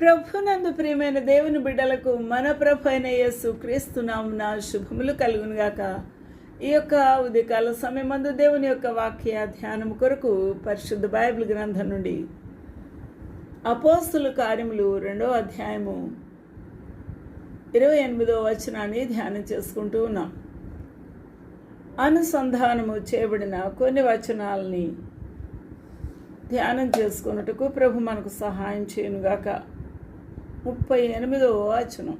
ప్రభునందు ప్రియమైన దేవుని బిడ్డలకు మన ప్రభు అయిన యేసు క్రీస్తునామున శుభములు కలుగునుగాక ఈ యొక్క ఉదయకాల సమయమందు దేవుని యొక్క వాక్య ధ్యానం కొరకు పరిశుద్ధ బైబిల్ గ్రంథం నుండి అపోస్తుల కార్యములు రెండవ అధ్యాయము ఇరవై ఎనిమిదో వచనాన్ని ధ్యానం చేసుకుంటూ ఉన్నాం. అనుసంధానము చేయబడిన కొన్ని వచనాలని ధ్యానం చేసుకున్నట్టుకు ప్రభు మనకు సహాయం చేయనుగాక ముప్పై ఎనిమిదవ వచనం.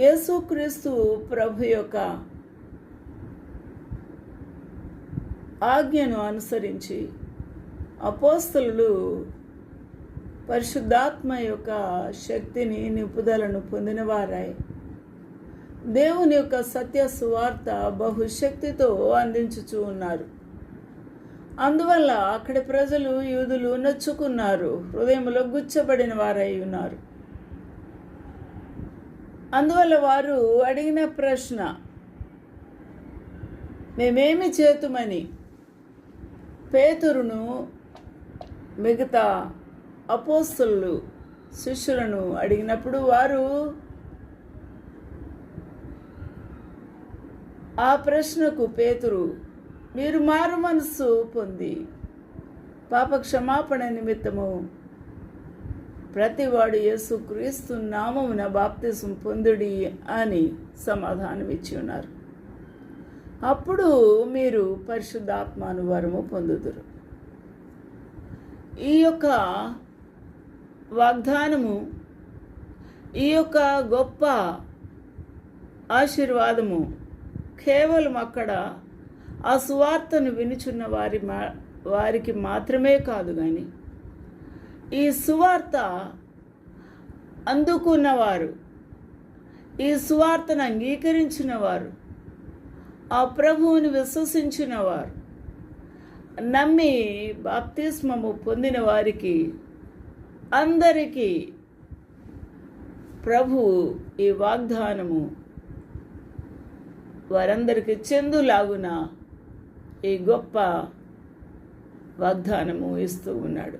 యేసుక్రీస్తు ప్రభు యొక్క ఆజ్ఞను అనుసరించి అపోస్తలు పరిశుద్ధాత్మ యొక్క శక్తిని నిపుదలను పొందినవారాయి దేవుని యొక్క సత్య సువార్త బహుశక్తితో అందించుచూ ఉన్నారు. అందువల్ల అక్కడి ప్రజలు యూదులు నొచ్చుకున్నారు. హృదయంలో గుచ్చబడిన వారై ఉన్నారు. అందువల్ల వారు అడిగిన ప్రశ్న మేమేమి చేతుమని? పేతురును మిగతా అపోస్తులు శిష్యులను అడిగినప్పుడు వారు ఆ ప్రశ్నకు పేతురు మీరు మారు మనస్సు పొంది పాప క్షమాపణ నిమిత్తము ప్రతివాడు యేసు క్రీస్తు నామమున బాప్తిసం పొందుడి అని సమాధానం ఇచ్చి ఉన్నారు. అప్పుడు మీరు పరిశుద్ధాత్మాను వరము పొందుదురు. ఈ యొక్క వాగ్దానము ఈ యొక్క గొప్ప ఆశీర్వాదము కేవలం అక్కడ ఆ సువార్తను వినుచున్న వారి మా వారికి మాత్రమే కాదు కానీ ఈ సువార్త అందుకున్నవారు ఈ సువార్తను అంగీకరించిన వారు ఆ ప్రభువుని విశ్వసించిన వారు నమ్మి బాప్తిస్మము పొందిన వారికి అందరికీ ప్రభు ఈ వాగ్దానము వారందరికీ చెందులాగున. ఈ గొప్ప వాగ్దానము ఇస్తూ ఉన్నాడు.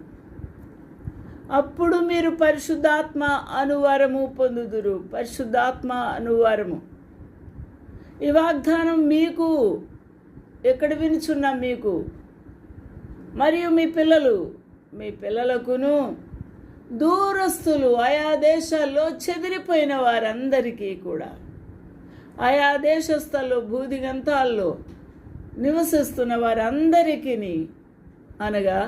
అప్పుడు మీరు పరిశుద్ధాత్మ అనువారము పొందుదురు. పరిశుద్ధాత్మ అనువారము. ఈ వాగ్దానం మీకు ఎక్కడ వినుచున్నాం మీకు మరియు మీ పిల్లలు మీ పిల్లలకును దూరస్తులు ఆయా దేశాల్లో చెదిరిపోయిన వారందరికీ కూడా. ఆయా దేశస్థల్లో భూదిగంతాల్లో నివసిస్తున్న వారందరికీ అనగా